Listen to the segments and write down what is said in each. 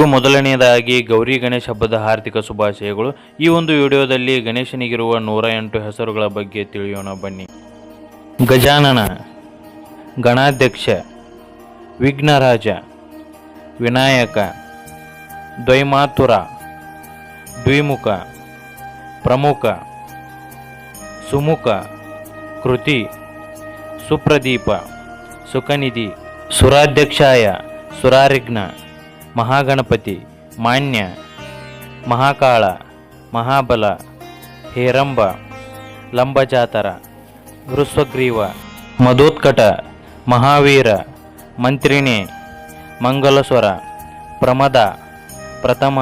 ಎಲ್ಲರಿಗೂ ಮೊದಲನೆಯದಾಗಿ ಗೌರಿ ಗಣೇಶ ಹಬ್ಬದ ಹಾರ್ದಿಕ ಶುಭಾಶಯಗಳು. ಈ ಒಂದು ವಿಡಿಯೋದಲ್ಲಿ ಗಣೇಶನಿಗಿರುವ ನೂರ ಎಂಟು ಹೆಸರುಗಳ ಬಗ್ಗೆ ತಿಳಿಯೋಣ ಬನ್ನಿ. ಗಜಾನನ, ಗಣಾಧ್ಯಕ್ಷ, ವಿಘ್ನರಾಜ, ವಿನಾಯಕ, ದ್ವೈಮಾತುರ, ದ್ವಿಮುಖ, ಪ್ರಮುಖ, ಸುಮುಖ, ಕೃತಿ, ಸುಪ್ರದೀಪ ಸುಖನಿಧಿ ಸುರಾಧ್ಯಕ್ಷಾಯ ಸುರಾರಿಘ್ನ ಮಹಾಗಣಪತಿ, ಮಾನ್ಯ, ಮಹಾಕಾಳ, ಮಹಾಬಲ, ಹೇರಂಬ, ಲಂಬಜಾತರ ವೃಸ್ವಗ್ರೀವ ಮಧೋತ್ಕಟ, ಮಹಾವೀರ, ಮಂತ್ರಿಣಿ, ಮಂಗಲಸ್ವರ, ಪ್ರಮದ, ಪ್ರಥಮ,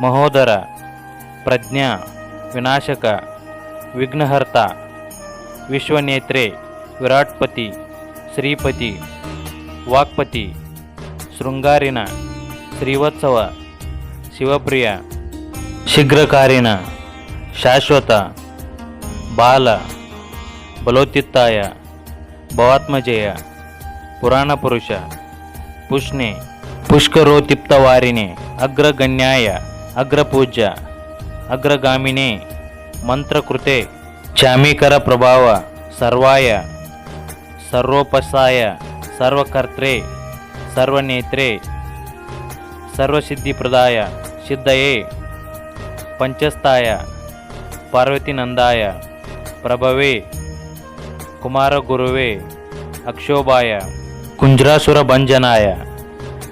ಮಹೋದರ, ಪ್ರಜ್ಞಾ, ವಿನಾಶಕ, ವಿಘ್ನಹರ್ತ, ವಿಶ್ವನೇತ್ರೆ, ವಿರಾಟ್ಪತಿ, ಶ್ರೀಪತಿ, ವಾಕ್ಪತಿ ಶೃಂಗಾರಿನ ಶ್ರೀವತ್ಸವ ಶಿವಪ್ರಿಯ ಶೀಘ್ರಕಾರಿಣ ಶಾಶ್ವತ ಬಾಲ ಬಲೋತ್ಯುತ್ತಾಯ ಭವಾತ್ಮಜಯ ಪುರಾಣ ಪುರುಷ ಪುಷ್ಣೆ ಪುಷ್ಕರೋತಿಪ್ತವಾರಿಣೆ ಅಗ್ರಗಣ್ಯಾಯ ಅಗ್ರಪೂಜ್ಯ ಅಗ್ರಗಾಮಿನೇ ಮಂತ್ರಕೃತೆ ಚಾಮೀಕರ ಪ್ರಭಾವ ಸರ್ವಾಯ ಸರ್ವೋಪಸಾಯ ಸರ್ವಕರ್ತ್ರೆ ಸರ್ವನೇತ್ರೆ, ಸರ್ವಸಿದ್ಧಿಪ್ರದಾಯ, ಸಿದ್ಧಯೇ, ಪಂಚಸ್ಥಾಯ, ಪಾರ್ವತಿನಂದಾಯ, ಪ್ರಭವೇ, ಕುಮಾರಗುರುವೇ, ಅಕ್ಷೋಭಾಯ ಕುಂಜ್ರಾಸುರ ಭಂಜನಾಯ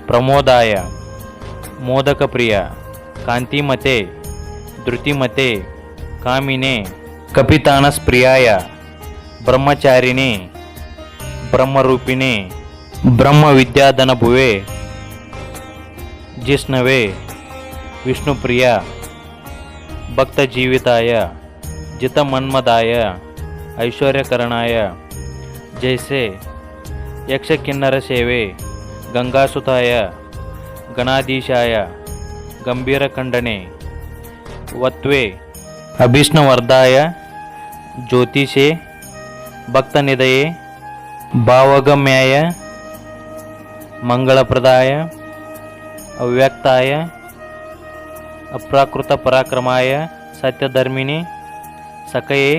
ಪ್ರಮೋದಾಯ, ಮೋದಕಪ್ರಿಯ, ಕಾಂತಿಮತೆ, ಧೃತಿಮತೆ, ಕಾಮಿನೆ, ಕಪಿತಾನಸ್ಪ್ರಿಯಾಯ, ಬ್ರಹ್ಮಚಾರಿಣಿ, ಬ್ರಹ್ಮರೂಪಿಣಿ ಬ್ರಹ್ಮವಿದ್ಯಾಧನಭುವೆ, ಜಿಷ್ಣವೇ, ವಿಷ್ಣುಪ್ರಿಯ, ಭಕ್ತಜೀವಿತಾಯ, ಜಿತಮನ್ಮದಾಯ, ಐಶ್ವರ್ಯಕರಣಾಯ, ಜೈಸೆ, ಯಕ್ಷಕಿನ್ನರ ಸೇವೆ, ಗಂಗಾಸುತಾಯ, ಗಣಾಧೀಶಾಯ ಗಂಭೀರ ಖಂಡನೆ ವತ್ವೆ, ಅಭೀಷ್ಣವರ್ಧಾಯ, ಜ್ಯೋತಿಷೆ, ಭಕ್ತನಿದಯೇ, ಭಾವಗಮ್ಯಾಯ मंगलप्रदाय, अव्यक्ताय अप्राकृत पराक्रमाय सत्यधर्मिणी सकये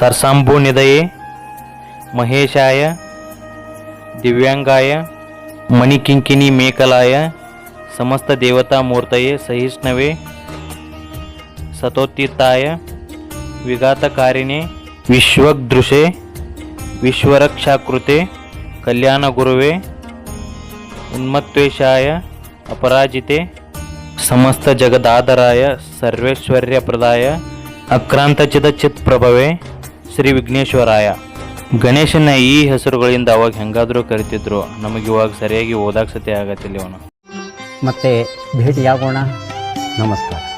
सरसाम्बुनिधये महेशाय, दिव्यांगाय मणिकिंकिनी मेकलाय समस्त देवतामूर्तये सहिष्णवे, सतोत्तीर्थाय, विघातकारिणे विश्वदृशे विश्वरक्षाकृते, कल्याणगुरुवे ಉನ್ಮತ್ವೇಷಾಯ ಅಪರಾಜಿತೆ, ಸಮಸ್ತ ಜಗದಾಧರಾಯ ಸರ್ವೇಶ್ವರ್ಯಪ್ರದಾಯ ಅಕ್ರಾಂತ ಚಿತ್ ಪ್ರಭವೆ ಶ್ರೀ ವಿಘ್ನೇಶ್ವರಾಯ. ಗಣೇಶನ ಈ ಹೆಸರುಗಳಿಂದ ಅವಾಗ ಹೆಂಗಾದರೂ ಕರಿತಿದ್ರು. ನಮಗೆ ಇವಾಗ ಸರಿಯಾಗಿ ಓದಾಕ್ ಸತಿ ಆಗತ್ತಿಲ್ಲ ಇವನು. ಮತ್ತೆ ಭೇಟಿಯಾಗೋಣ. ನಮಸ್ಕಾರ.